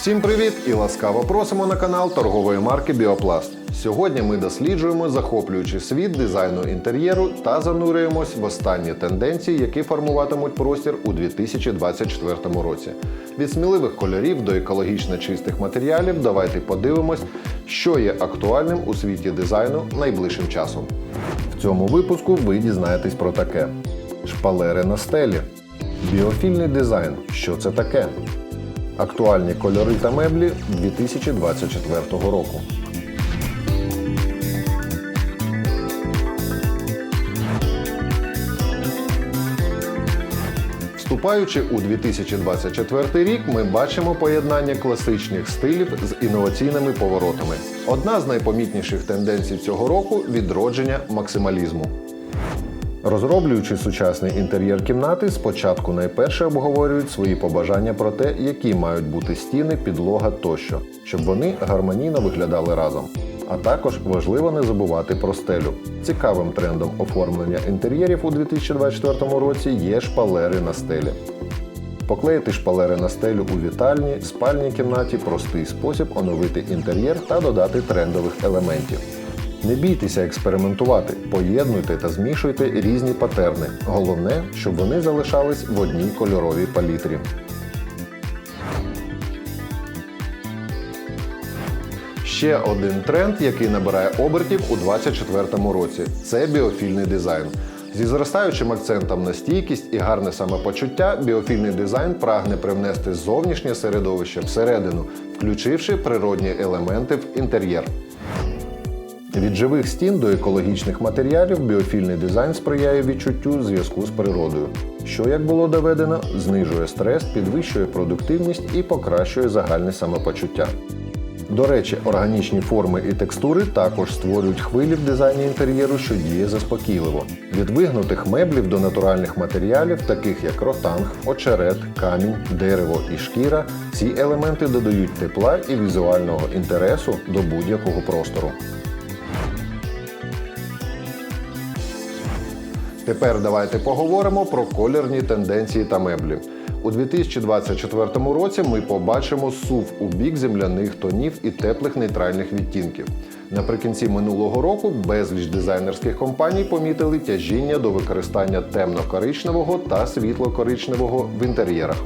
Всім привіт і ласкаво просимо на канал торгової марки Біопласт. Сьогодні ми досліджуємо захоплюючий світ дизайну інтер'єру та занурюємось в останні тенденції, які формуватимуть простір у 2024 році. Від сміливих кольорів до екологічно чистих матеріалів давайте подивимось, що є актуальним у світі дизайну найближчим часом. В цьому випуску ви дізнаєтесь про таке: шпалери на стелі, біофільний дизайн. Що це таке? Актуальні кольори та меблі 2024 року. Вступаючи у 2024 рік, ми бачимо поєднання класичних стилів з інноваційними поворотами. Одна з найпомітніших тенденцій цього року відродження максималізму. Розроблюючи сучасний інтер'єр кімнати, спочатку найперше обговорюють свої побажання про те, які мають бути стіни, підлога тощо, щоб вони гармонійно виглядали разом. А також важливо не забувати про стелю. Цікавим трендом оформлення інтер'єрів у 2024 році є шпалери на стелі. Поклеїти шпалери на стелю у вітальні, спальній кімнаті простий спосіб оновити інтер'єр та додати трендових елементів. Не бійтеся експериментувати, поєднуйте та змішуйте різні патерни. Головне, щоб вони залишались в одній кольоровій палітрі. Ще один тренд, який набирає обертів у 2024 році це біофільний дизайн. Зі зростаючим акцентом на стійкість і гарне самопочуття, біофільний дизайн прагне привнести зовнішнє середовище всередину, включивши природні елементи в інтер'єр. Від живих стін до екологічних матеріалів біофільний дизайн сприяє відчуттю зв'язку з природою, що, як було доведено, знижує стрес, підвищує продуктивність і покращує загальне самопочуття. До речі, органічні форми і текстури також створюють хвилі в дизайні інтер'єру, що діє заспокійливо. Від вигнутих меблів до натуральних матеріалів, таких як ротанг, очерет, камінь, дерево і шкіра, ці елементи додають тепла і візуального інтересу до будь-якого простору. Тепер давайте поговоримо про колірні тенденції та меблі. У 2024 році ми побачимо сув у бік земляних тонів і теплих нейтральних відтінків. Наприкінці минулого року безліч дизайнерських компаній помітили тяжіння до використання темно-коричневого та світло-коричневого в інтер'єрах.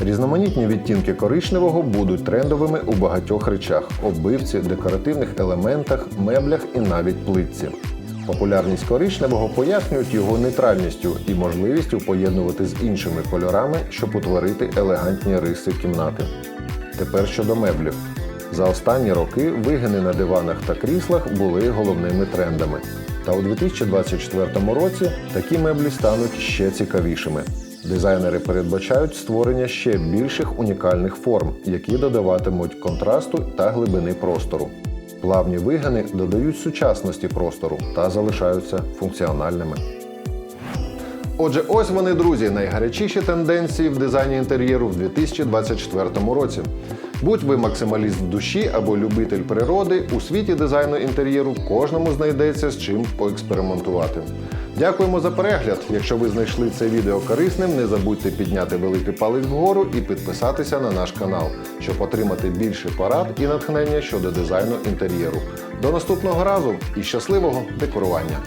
Різноманітні відтінки коричневого будуть трендовими у багатьох речах: оббивці, декоративних елементах, меблях і навіть плитці. Популярність коричневого пояснюють його нейтральністю і можливістю поєднувати з іншими кольорами, щоб утворити елегантні риси кімнати. Тепер щодо меблів. За останні роки вигини на диванах та кріслах були головними трендами. Та у 2024 році такі меблі стануть ще цікавішими. Дизайнери передбачають створення ще більших унікальних форм, які додаватимуть контрасту та глибини простору. Плавні вигини додають сучасності простору та залишаються функціональними. Отже, ось вони, друзі, найгарячіші тенденції в дизайні інтер'єру в 2024 році. Будь ви максималіст душі або любитель природи, у світі дизайну інтер'єру кожному знайдеться з чим поекспериментувати. Дякуємо за перегляд. Якщо ви знайшли це відео корисним, не забудьте підняти великий палець вгору і підписатися на наш канал, щоб отримати більше порад і натхнення щодо дизайну інтер'єру. До наступного разу і щасливого декорування!